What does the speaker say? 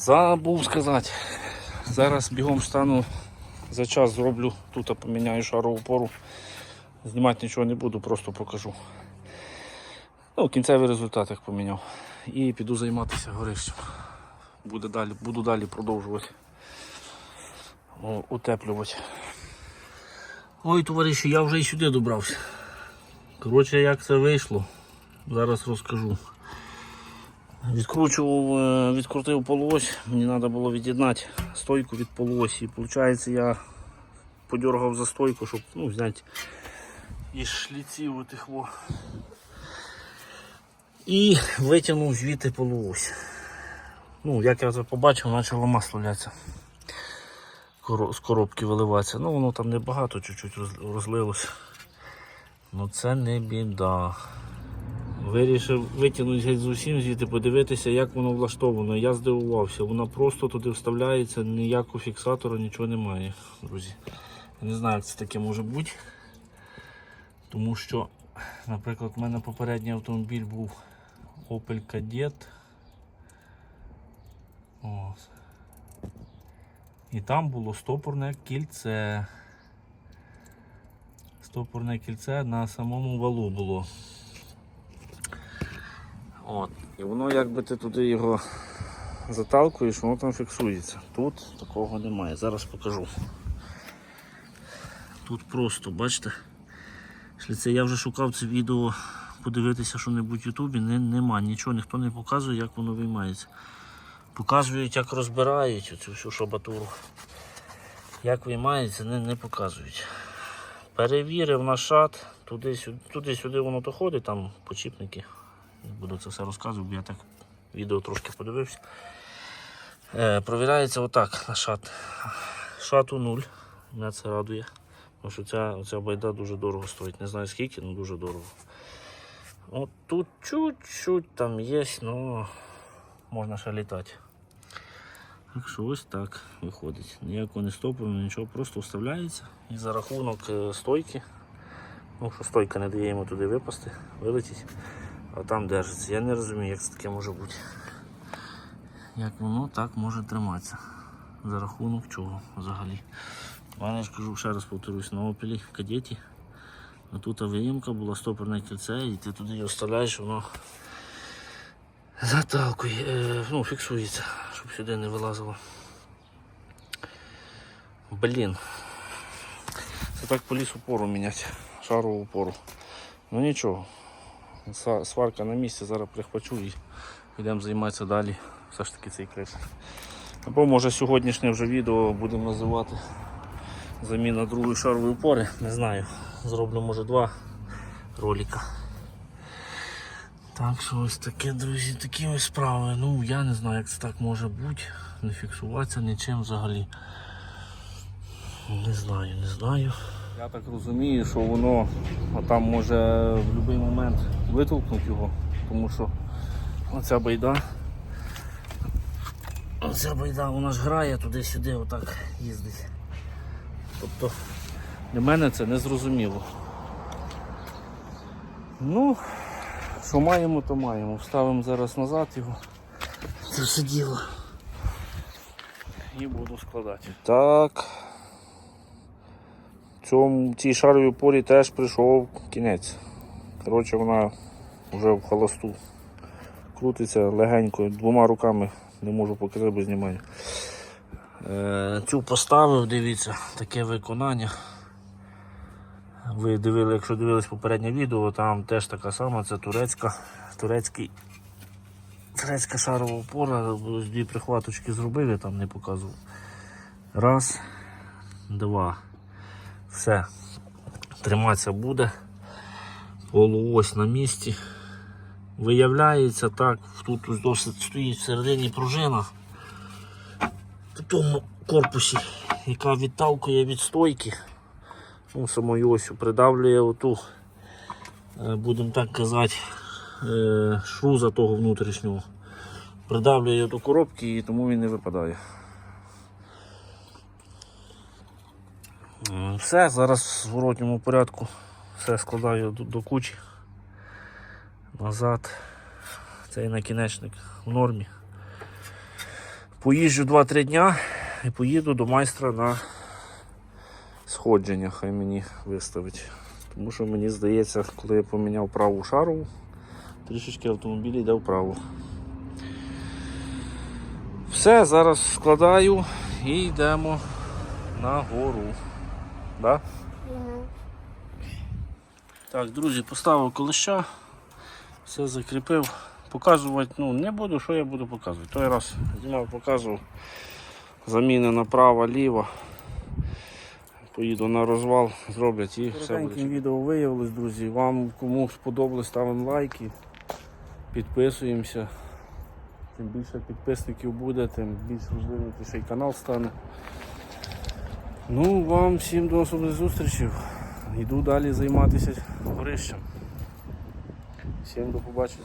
Забув сказати. Зараз бігом стану за час зроблю, тут поміняю шарову пору. Знімати нічого не буду, просто покажу. Ну, кінцевий результат як поміняв. І піду займатися горищем. Буде далі, буду далі продовжувати утеплювати. Ой, товариші, я вже і сюди добрався. Коротше, як це вийшло, зараз розкажу. Відкручував, е, відкрутив полуось, мені треба було від'єднати стойку від полуосі. Виходить, я подергав за стойку, щоб ну, зняти із шліців отих во. І витягнув звідти полуось. Ну, як я це побачив, почало масло ляться. Коро- З коробки виливатися. Ну, воно там небагато, чуть-чуть розлилось. Ну це не біда. Вирішив витягнути з усім звідти, подивитися, як воно влаштовано. Я здивувався, воно просто туди вставляється, ніякого фіксатора, нічого немає, друзі. Я не знаю, як це таке може бути. Тому що, наприклад, у мене попередній автомобіль був Opel Kadett. Ось. І там було стопорне кільце. Стопорне кільце на самому валу було. От. І воно якби ти туди його заталкуєш, воно там фіксується. Тут такого немає. Зараз покажу. Тут просто, бачите? Шліце, я вже шукав це відео подивитися що-небудь в Ютубі, не, нема, нічого, ніхто не показує, як воно виймається. Показують, як розбирають цю всю шабатуру. Як виймається, не, не показують. Перевірив на шат, туди-сюди, туди-сюди воно то ходить, там почіпники. Буду це все розказувати, бо я так відео трошки подивився. Е, провіряється отак на шат. Шату нуль. Мене це радує. Тому що ця, оця байда дуже дорого стоїть. Не знаю скільки, але дуже дорого. От тут чуть-чуть там є, але можна ще літати. Так що ось так виходить. Ніякого не стопору, нічого, просто вставляється і за рахунок е, стойки. Ну, що стойка не дає йому туди випасти, вилетіть, а там держиться. Я не розумію, як це таке може бути. Як воно так може триматися. За рахунок чого взагалі. У мене ж кажу, ще раз повторюсь, на опілі кадеті. А тут виїмка була стопорне кільце, і ти туди його вставляєш, воно заталкує, е, ну, фіксується, щоб сюди не вилазило. Блін. Це так по лісу пору міняти, шарову пору. Ну нічого. Сварка на місці, зараз прихвачу і підемо займатися далі. Все ж таки цей крис. Або може сьогоднішнє вже відео будемо називати заміна другої шарової опори. Не знаю. Зроблю може два ролика. Так що ось таке, друзі, такі ось справи. Ну я не знаю, як це так може бути. Не фіксуватися нічим взагалі. Не знаю, не знаю. Я так розумію, що воно там може в будь-який момент витолкнути його, тому що оця байда. Оця байда вона ж грає туди-сюди, отак їздить. Тобто для мене це не зрозуміло. Ну, що маємо, то маємо. Вставимо зараз назад його. Це все діло. І буду складати. Так. Цьому, цій шаровій порі теж прийшов кінець. Коротше, вона вже в холосту. Крутиться легенько, двома руками не можу показати, бо знімаю. Е, цю поставив, дивіться, таке виконання. Ви дивили, якщо дивились попереднє відео, там теж така сама, це турецька, турецький, турецька шарова опора, дві прихваточки зробив, я там не показував. Раз, два. Все. Триматися буде. Полуось на місці. Виявляється так, тут досить стоїть всередині пружина в тому корпусі, яка відталкує від стойки. Ну, самою осю придавлює оту, е, будемо так казати, е, шруза того внутрішнього. Придавлює до коробки і тому він не випадає. Все, зараз в зворотньому порядку все складаю до, до кучі. Назад. Цей накінечник в нормі. Поїжджу 2-3 дня і поїду до майстра на сходження, хай мені виставить. Тому що мені здається, коли я поміняв праву шару, трішечки автомобіль йде вправо. Все, зараз складаю і йдемо на гору. Да? Так, друзі, поставив колища, все закріпив. Показувати ну, не буду, що я буду показувати. Той раз знімав, показував. Заміни направо, ліво. Поїду на розвал, зроблять і все буде. відео виявилось, друзі. Вам кому сподобалось, ставимо лайки, підписуємося. Тим більше підписників буде, тим більш розвинутіший канал стане. Ну, вам всім до особливих зустрічей. Йду далі займатися горищем. Всім до побачення.